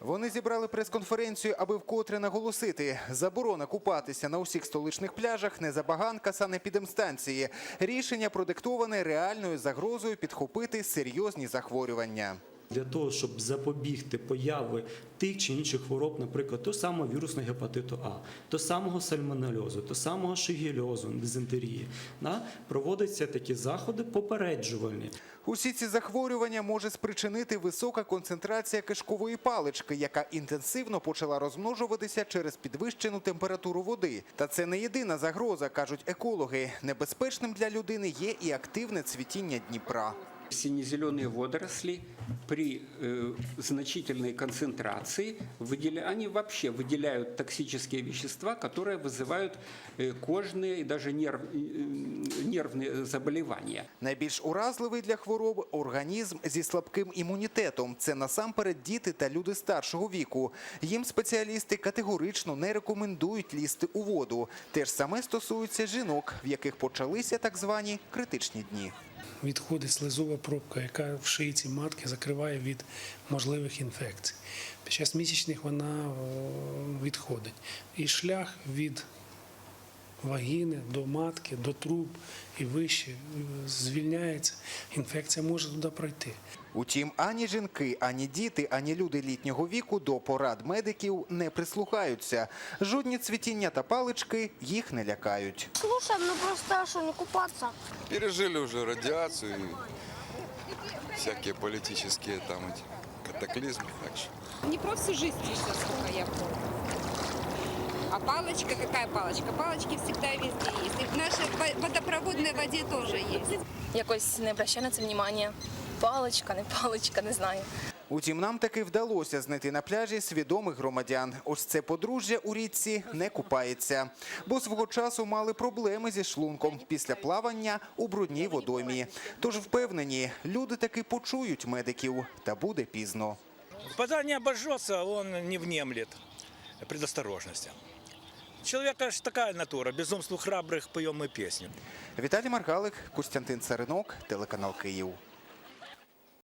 Вони зібрали прес-конференцію, аби вкотре наголосити: заборона купатися на усіх столичних пляжах не забаганка санепідемстанції. Рішення продиктоване реальною загрозою підхопити серйозні захворювання. Для того, щоб запобігти появи тих чи інших хвороб, наприклад, того самого вірусного гепатиту А, того самого сальмонельозу, того самого шигельозу, дизентерії, да, проводяться такі заходи попереджувальні. Усі ці захворювання може спричинити висока концентрація кишкової палички, яка інтенсивно почала розмножуватися через підвищену температуру води. Та це не єдина загроза, кажуть екологи. Небезпечним для людини є і активне цвітіння Дніпра. Сине-зеленые водоросли при э, значительной концентрации выделя... они вообще выделяют токсические вещества, которые вызывают э, кожные и даже нерв... э, нервные заболевания. Найбільш уразливий для хвороб організм зі слабким імунітетом. Це насамперед діти та люди старшого віку. Їм спеціалісти категорично не рекомендують лізти у воду. Те ж саме стосується жінок, в яких почалися так звані критичні дні. відходить слизова пробка, яка в шийці матки закриває від можливих інфекцій. Під час місячних вона відходить. І шлях від вагіни до матки, до труб і вище е, звільняється. Інфекція може туди пройти. Утім, ані жінки, ані діти, ані люди літнього віку до порад медиків не прислухаються. Жодні цвітіння та палички їх не лякають. Слушаем, ну просто а что, не купаться? пережили уже радиацию и всякие политические там эти катаклизмы. Так что Днепро всю жизнь чистил, я помню. А палочка, какая палочка? Палочки всегда везде есть. И в нашей во- водопроводной воде тоже есть. якось не обращаю на це внимання. Паличка, не паличка, не знаю. Утім, нам таки вдалося знайти на пляжі свідомих громадян. Ось це подружжя у річці не купається, бо свого часу мали проблеми зі шлунком після плавання у брудній водоймі. Тож впевнені, люди таки почують медиків, та буде пізно. Пока не обожжется, он не внемлет предосторожности. Человека ж такая натура, безумству храбрых поем мы песню. Віталій Маргалик, Костянтин Царинок, телеканал Київ.